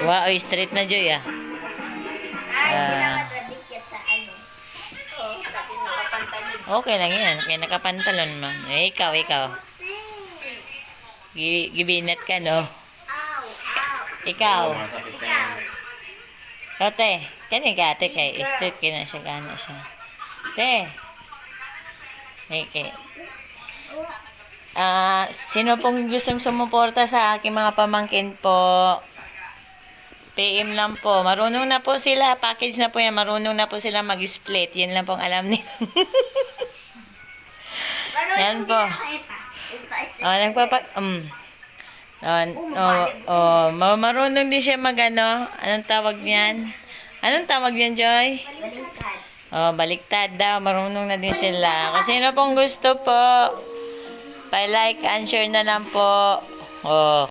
Wow, straight na Joy ah. Nakapantalon. Okay lang yan. Kaya nakapantalon mo. Eh, ikaw, ikaw. Gi- Gibinet ka, no? Ikaw. Ikaw. Ate, kani ka ate kay straight ka na siya gana siya. Te. Okay. Ah, sino pong gustong sumuporta sa aking mga pamangkin po? PM lang po. Marunong na po sila. Package na po yan. Marunong na po sila mag-split. Yan lang pong alam nila. Yan po. is- oh, nagpapa... Um, oh, oh, oh, ma- marunong din siya mag ano. Anong tawag niyan? Anong tawag niyan, Joy? Baliktad. Oh, baliktad daw. Marunong na din sila. Kung sino pong gusto po, pa-like and share na lang po. Oh.